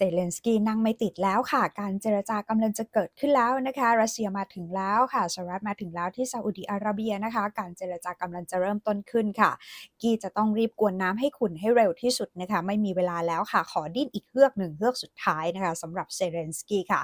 เซเลนสกี้นั่งไม่ติดแล้วค่ะ การเจรจากำลังจะเกิดขึ้นแล้วนะคะ รัสเซียมาถึงแล้วค่ะสหรัฐมาถึงแล้วที่ซาอุดิอาระเบียนะคะ การเจรจากำลังจะเริ่มต้นขึ้นค่ะ กี้จะต้องรีบกวนน้ำให้ขุ่นให้เร็วที่สุดนะคะ ไม่มีเวลาแล้วค่ะ ขอดิ้นอีกเฮือกหนึ่งเฮือกสุดท้ายนะคะสำหรับเซเลนสกี้ค่ะ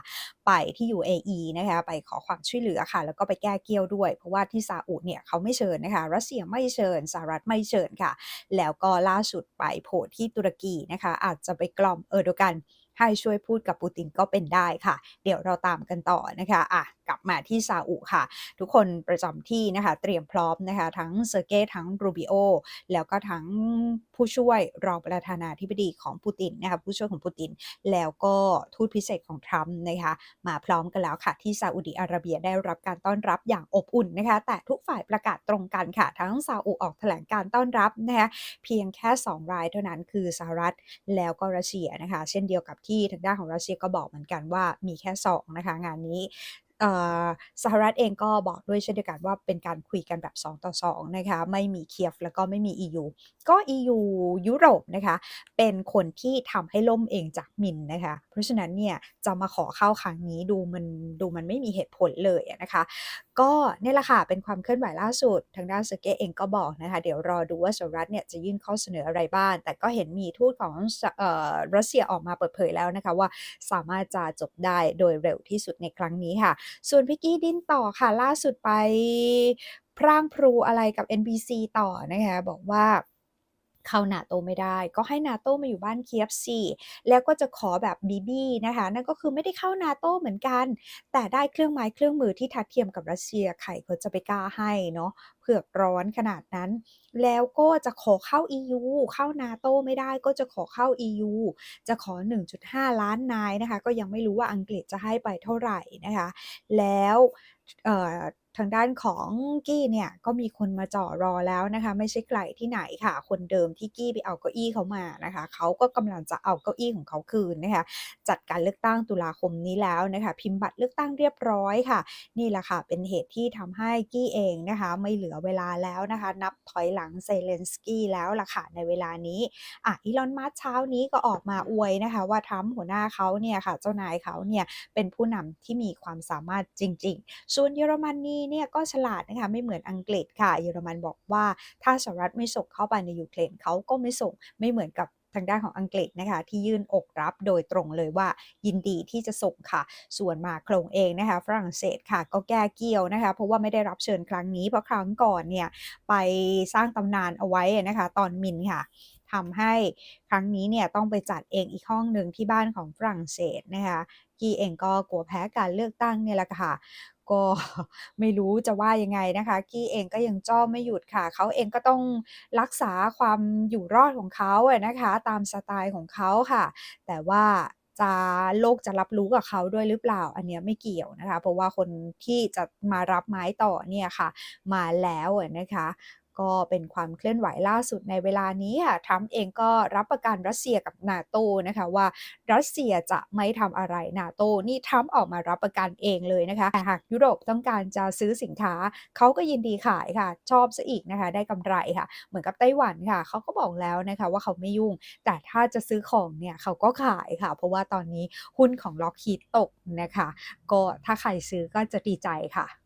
ไปที่ UAE นะคะ ไปขอความช่วยเหลือค่ะ แล้วก็ไปแก้เกี้ยวด้วย เพราะว่าที่ซาอุเนี่ยเขาไม่เชิญนะคะ รัสเซียไม่เชิญสหรัฐไม่เชิญค่ะ แล้วก็ล่าสุดไปโผล่ที่ตุรกีนะคะ อาจจะไปกล่อมเออร์โดกัน ให้ช่วยพูดกับปูตินก็เป็นได้ค่ะ เดี๋ยวเราตามกันต่อนะคะอะกลับมาที่ซาอุค่ะ ทุกคนประจำที่นะคะ เตรียมพร้อมนะคะ ทั้งเซอร์เกย์ทั้งรูบิโอแล้วก็ทั้งผู้ช่วยรองประธานาธิบดีของปูตินนะคะผู้ช่วยของปูติน แล้วก็ทูตพิเศษของทรัมป์นะคะมาพร้อมกันแล้วค่ะ ที่ซาอุดิอาระเบียได้รับการต้อนรับอย่างอบอุ่นนะคะ แต่ทุกฝ่ายประกาศตรงกันค่ะ ทั้งซาอุออกแถลงการต้อนรับนะคะเพียงแค่ 2 รายเท่านั้นคือสหรัฐแล้วก็รัสเซียนะคะ เช่นเดียวกับที่ทางด้านของรัสเซียก็บอกเหมือนกันว่ามีแค่ 2 นะคะ งานนี้ สหรัฐเองก็บอกด้วยเช่นเดียวกันว่าเป็นการคุยกันแบบ 2 ต่อ 2 นะคะ ไม่มีเคียฟแล้วก็ไม่มี EU ก็ EU ยุโรปนะคะ เป็นคนที่ทำให้ล่มเองจากมินนะคะ เพราะฉะนั้นเนี่ยจะมาขอเข้าครั้งนี้ดูมันดูมันไม่มีเหตุผลเลยนะคะ ก็นี่แหละค่ะเป็นความเคลื่อนไหวล่าสุด ทางด้านสเกตเองก็บอกนะคะ เดี๋ยวรอดูว่าสหรัฐเนี่ยจะยื่นข้อเสนออะไรบ้าง แต่ก็เห็นมีทูตของรัสเซียออกมาเปิดเผยแล้วนะคะว่าสามารถจะจบได้โดยเร็วที่สุดในครั้งนี้ค่ะ ส่วนพิกกี้ดิ้นต่อค่ะล่าสุดไปพร่างพรูอะไรกับ NBC ต่อนะคะบอกว่า เข้านาโตไม่ได้ ก็ให้นาโตมาอยู่บ้านเคียฟสิแล้วก็จะขอแบบบีบีนะคะนั่นก็คือไม่ได้เข้านาโตเหมือนกัน แต่ได้เครื่องไม้เครื่องมือที่ทัดเทียมกับรัสเซียใครเขาจะไปกล้าให้เนาะเผือกร้อนขนาดนั้น แล้วก็จะขอเข้า EU เข้านาโตไม่ได้ก็จะขอเข้า EU จะขอ 1.5 ล้านนายนะคะ ก็ยังไม่รู้ว่าอังกฤษจะให้ไปเท่าไหร่นะคะ แล้ว ทางด้านของกี้เนี่ยก็มีคนมาจ่อรอแล้วนะคะ ไม่ใช่ไกลที่ไหนค่ะ คนเดิมที่กี้ไปเอาเก้าอี้เขามานะคะ เขาก็กำลังจะเอาเก้าอี้ของเขาคืนนะคะ จัดการเลือกตั้งตุลาคมนี้แล้วนะคะ พิมพ์บัตรเลือกตั้งเรียบร้อยค่ะ นี่แหละค่ะ เป็นเหตุที่ทำให้กี้เองนะคะ ไม่เหลือเวลาแล้วนะคะ นับถอยหลังเซเลนสกี้แล้วล่ะค่ะในเวลานี้อะอีลอนมัสเช้านี้ก็ออกมาอวยนะคะ ว่าทรัมหัวหน้าเขาเนี่ยค่ะ เจ้านายเขาเนี่ยเป็นผู้นำที่มีความสามารถจริง ๆ ส่วนเยอรมนีเนี่ยก็ฉลาดนะคะไม่เหมือนอังกฤษค่ะ เยอรมันบอกว่าถ้าสหรัฐไม่ส่งเข้าไปในยูเครนเขาก็ไม่ส่งไม่เหมือนกับทางด้านของอังกฤษนะคะที่ยื่นอกรับโดยตรงเลยว่ายินดีที่จะส่งค่ะ ส่วนมาโครงเองนะคะฝรั่งเศสค่ะก็แก้เกี่ยวนะคะเพราะว่าไม่ได้รับเชิญครั้งนี้เพราะครั้งก่อนเนี่ยไปสร้างตำนานเอาไว้นะคะตอนมินค่ะ ทำให้ครั้งนี้เนี่ยต้องไปจัดเองอีกห้องหนึ่งที่บ้านของฝรั่งเศสนะคะกีเองก็กลัวแพ้การเลือกตั้งเนี่ยแหละค่ะก็ไม่รู้จะว่ายังไงนะคะ กี้เองก็ยังจ้อไม่หยุดค่ะ เขาเองก็ต้องรักษาความอยู่รอดของเขาอะนะคะ ตามสไตล์ของเขาค่ะ แต่ว่าจะโลกจะรับรู้กับเขาด้วยหรือเปล่า อันนี้ไม่เกี่ยวนะคะ เพราะว่าคนที่จะมารับไม้ต่อเนี่ยค่ะ มาแล้วนะคะ ก็เป็นความเคลื่อนไหวล่าสุดในเวลานี้ค่ะทรัมป์เองก็รับประกันรัสเซียกับนาโตนะคะว่ารัสเซียจะไม่ทำอะไรนาโตนี่ทรัมป์ออกมารับประกันเองเลยนะคะแต่หากยุโรปต้องการจะซื้อสินค้าเขาก็ยินดีขายค่ะ ชอบซะอีกนะคะ ได้กำไรค่ะ เหมือนกับไต้หวันค่ะเขาก็บอกแล้วนะคะว่าเขาไม่ยุ่ง แต่ถ้าจะซื้อของเนี่ยเขาก็ขายค่ะ เพราะว่าตอนนี้หุ้นของล็อกฮีตตกนะคะ ก็ถ้าใครซื้อก็จะดีใจค่ะ